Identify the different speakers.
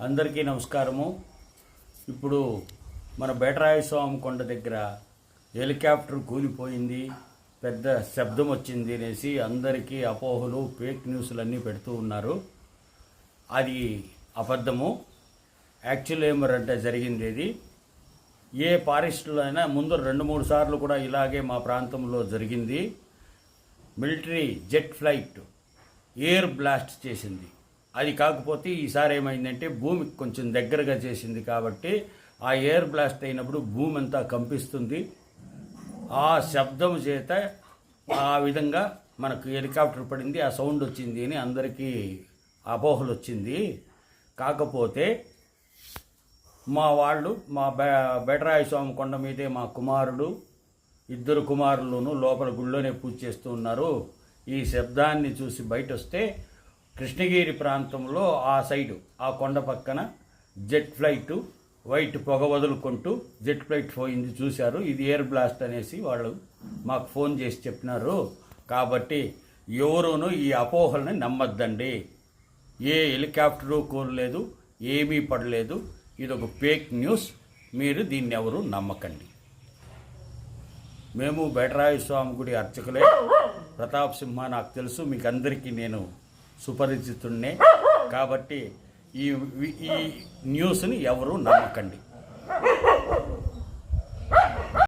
Speaker 1: అందరికీ నమస్కారము. ఇప్పుడు మన బేటరాయ స్వామి కొండ దగ్గర హెలికాప్టర్ కూలిపోయింది. పెద్ద శబ్దం వచ్చింది అనేసి అందరికీ అపోహలు ఫేక్ న్యూస్లు అన్నీ పెడుతూ ఉన్నారు. అది అబద్ధము. యాక్చువల్ ఏమరంటే జరిగింది ఇది ఏ ఫారెస్ట్లో అయినా ముందు రెండు మూడు సార్లు కూడా ఇలాగే మా ప్రాంతంలో జరిగింది. Military jet flight air blast చేసింది. అది కాకపోతే ఈసారి ఏమైందంటే భూమికి కొంచెం దగ్గరగా చేసింది కాబట్టి ఆ ఎయిర్ బ్లాస్ట్ అయినప్పుడు భూమి అంతా కంపిస్తుంది. ఆ శబ్దం చేత ఆ విధంగా మనకు హెలికాప్టర్ పడింది ఆ సౌండ్ వచ్చింది అని అందరికీ అపోహలు వచ్చింది. కాకపోతే మా వాళ్ళు మా బే బెటరాయస్వామి కొండ మీదే మా కుమారుడు ఇద్దరు కుమారులను లోపల గుళ్ళోనే పూజ చేస్తూ ఉన్నారు. ఈ శబ్దాన్ని చూసి బయట వస్తే కృష్ణగిరి ప్రాంతంలో ఆ సైడు ఆ కొండ పక్కన జెట్ ఫ్లైట్ వైట్ పొగ వదులుకుంటూ జెట్ ఫ్లైట్ పోయింది చూశారు. ఇది ఎయిర్ బ్లాస్ట్ అనేసి వాళ్ళు మాకు ఫోన్ చేసి చెప్పినారు. కాబట్టి ఎవరును ఈ అపోహల్ని నమ్మద్దండి. ఏ హెలికాప్టరు కూరలేదు ఏమీ పడలేదు. ఇది ఒక ఫేక్ న్యూస్. మీరు దీన్ని ఎవరు నమ్మకండి. మేము బెటరాయ స్వామి గుడి అర్చకులే. ప్రతాప్ సింహ నాకు తెలుసు. మీకు అందరికీ నేను సుపరిచితున్నే కాబట్టి ఈ ఈ న్యూస్ని ఎవరు నమ్మకండి.